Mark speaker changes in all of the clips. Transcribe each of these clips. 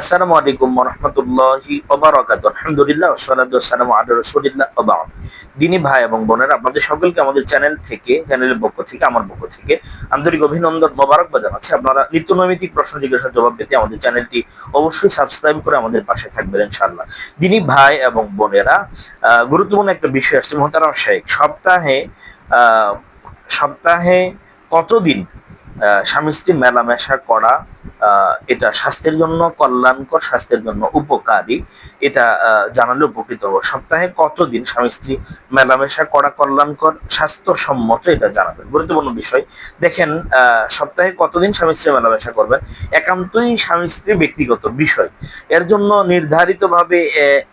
Speaker 1: আসসালামু আলাইকুম রহমতুল্লাহি ওবারাকাত। আলহামদুলিল্লাহ ওসলাতু আসসালামু আলা রাসূলিল্লাহ ওয়া বা'দ। দিনী ভাই এবং বোনেরা, আপনাদের সকলকে আমাদের চ্যানেল থেকে, চ্যানেলের পক্ষ থেকে, আমার পক্ষ থেকে আন্তরিক অভিনন্দন, মোবারকবাদ জানাচ্ছি। আপনারা নিত্য নৈমিতিক প্রশ্ন জিজ্ঞাসার জবাব পেতে আমাদের চ্যানেলটি অবশ্যই সাবস্ক্রাইব করে আমাদের পাশে থাকবেন, ইনশাআল্লাহ। দিনী ভাই এবং বোনেরা গুরুত্বপূর্ণ একটা বিষয় আসছে, মোহতারাম শেখ। সপ্তাহে সপ্তাহে কতদিন স্বামী স্ত্রী মেলামেশা করা এটা স্বাস্থ্যের জন্য কল্যাণকর, স্বাস্থ্যের জন্য উপকারী। এটা জানালে উপকৃত হব। সপ্তাহে কতদিন স্বামী স্ত্রী মেলামেশা করা কল্যাণকর, স্বাস্থ্যসম্মত এটা জানাবেন? গুরুত্বপূর্ণ বিষয়। দেখেন সপ্তাহে কতদিন স্বামী স্ত্রী মেলামেশা করবেন একান্তই স্বামী স্ত্রী ব্যক্তিগত বিষয়। এর জন্য নির্ধারিতভাবে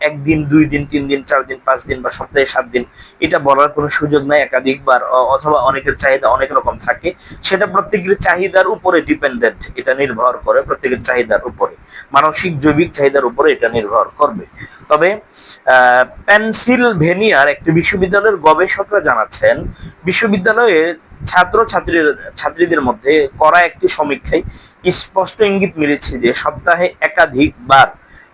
Speaker 1: একদিন, দুই দিন, তিন দিন, চার দিন, পাঁচ দিন বা সপ্তাহে সাত দিন এটা বলার কোনো সুযোগ নাই একাধিকবার অথবা অনেকের চাহিদা অনেক রকম থাকে। সেটা প্রত্যেকের চাহিদার উপরে ডিপেন্ডেন্ট এটা নির্ভর করে প্রত্যেকের চাহিদার উপরে। মানসিক, জৈবিক চাহিদার উপরে এটা নির্ভর করবে। তবে পেনসিলভেনিয়ার একটি বিশ্ববিদ্যালয়ের গবেষকরা জানাচ্ছেন, বিশ্ববিদ্যালয়ে ছাত্র ছাত্রীর ছাত্রীদের মধ্যে করা একটি সমীক্ষায় স্পষ্ট ইঙ্গিত মিলেছে যে সপ্তাহে একাধিকবার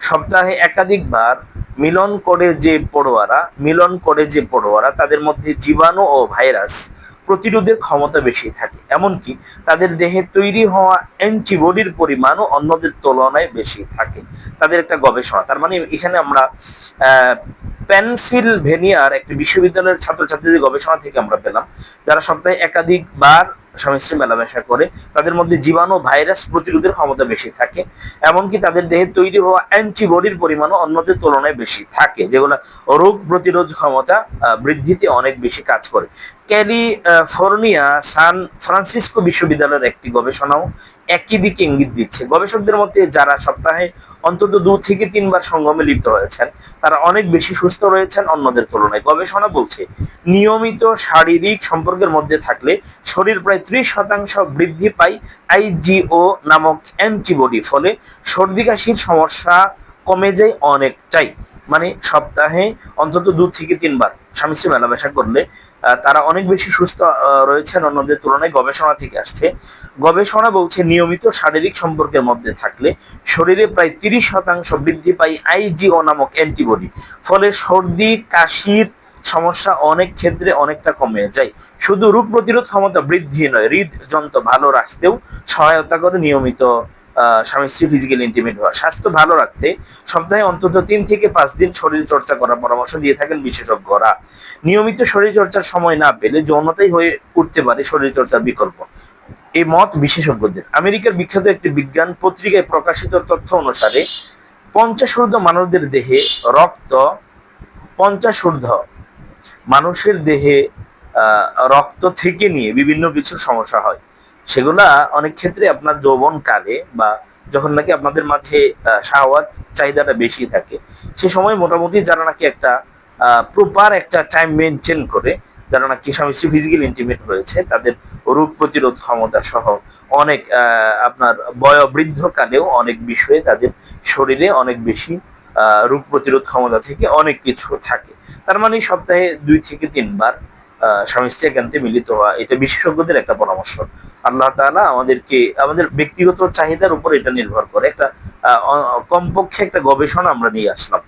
Speaker 1: সপ্তাহে একাধিকবার মিলন করে যে পড়ুয়ারা, মিলন করে যে পড়ুয়ারা তাদের মধ্যে জীবাণু ও ভাইরাস প্রতিরোধের ক্ষমতা বেশি থাকে। এমনকি তাদের দেহে তৈরি হওয়া অ্যান্টিবডির পরিমাণও অন্যদের তুলনায় বেশি থাকে। তাদের একটা গবেষণা। তার মানে এখানে আমরা পেনসিলভেনিয়ার একটি বিশ্ববিদ্যালয়ের ছাত্রছাত্রীদের গবেষণা থেকে আমরা পেলাম, যারা সপ্তাহে একাধিকবার স্বামী স্ত্রী মেলামেশা করে, তাদের মধ্যে জীবাণু, ভাইরাস প্রতিরোধের ক্ষমতা বেশি থাকে, এমনকি তাদের দেহে তৈরি হওয়া অ্যান্টিবডির পরিমাণও অন্যদের তুলনায় বেশি থাকে, যেগুলো রোগ প্রতিরোধ ক্ষমতা বৃদ্ধিতে অনেক বেশি কাজ করে। ক্যালিফোর্নিয়া, সান ফ্রান্সিসকো বিশ্ববিদ্যালয়ের একটি গবেষণাও একই দিকে ইঙ্গিত দিচ্ছে। গবেষকদের মধ্যে যারা সপ্তাহে অন্তত দু থেকে তিনবার সঙ্গমে লিপ্ত হয়েছেন, তারা অনেক বেশি সুস্থ রয়েছেন অন্যদের তুলনায়। গবেষণা বলছে, নিয়মিত শারীরিক সম্পর্কের মধ্যে থাকলে শরীর প্রায় ত্রিশ শতাংশ বৃদ্ধি পায় আইজিও নামক অ্যান্টিবডি, ফলে সর্দি কাশির সমস্যা কমে যায় অনেকটাই। মানে সপ্তাহে অন্তত দু থেকে তিনবার স্বামী স্ত্রী মেলামেশা করলে তারা অনেক বেশি সুস্থ রয়েছেন, অন্যদের তুলনায় গবেষণা থেকে আসছে। গবেষণা বলছে নিয়মিত শারীরিক সম্পর্কের মধ্যে থাকলে শরীরে প্রায় তিরিশ শতাংশ বৃদ্ধি পায় আইজিও নামক অ্যান্টিবডি, ফলে সর্দি কাশির সমস্যা অনেক ক্ষেত্রে অনেকটা কমে যায়। শুধু রোগ প্রতিরোধ ক্ষমতা বৃদ্ধি নয়, হৃদযন্ত্র ভালো রাখতেও সহায়তা করে নিয়মিত স্বামী স্ত্রী ফিজিক্যাল ইন্টিমেট হওয়া। স্বাস্থ্য ভালো রাখতে সপ্তাহে অন্তত তিন থেকে পাঁচ দিন শরীর চর্চা করার পরামর্শ দিয়ে থাকেন বিশেষজ্ঞরা। নিয়মিত শরীর চর্চার সময় না পেলে যৌনতাই হয়ে উঠতে পারে শরীর চর্চার বিকল্প। এই মত বিশেষজ্ঞদের। আমেরিকার বিখ্যাত একটি বিজ্ঞান পত্রিকায় প্রকাশিত তথ্য অনুসারে পঞ্চাশ মানবদের দেহে রক্ত, পঞ্চাশ মানুষের দেহে রক্ত থেকে নিয়ে বিভিন্ন কিছু সমস্যা হয়। সেগুলা অনেক ক্ষেত্রে আপনার যৌবন যৌবনকালে বা যখন নাকি আপনাদের মাঝে শাহওয়াত চাহিদাটা বেশি থাকে, সে সময় মোটামুটি যারা নাকি একটা প্রপার একটা টাইম মেনটেন করে, যারা নাকি স্বামী স্ত্রী ফিজিক্যাল ইন্টিমেট হয়েছে, তাদের রোগ প্রতিরোধ ক্ষমতা সহ অনেক আপনার বয়োবৃদ্ধকালেও অনেক বিষয়ে তাদের শরীরে অনেক বেশি রোগ প্রতিরোধ ক্ষমতা থেকে অনেক কিছু থাকে। তার মানে সপ্তাহে দুই থেকে তিনবার স্বামী স্ত্রী একান্তে মিলিত হওয়া, এটা বিশেষজ্ঞদের একটা পরামর্শ। আল্লাহ তালা আমাদেরকে, আমাদের ব্যক্তিগত চাহিদার উপর এটা নির্ভর করে। একটা কমপক্ষে একটা গবেষণা আমরা নিয়ে আসলাম।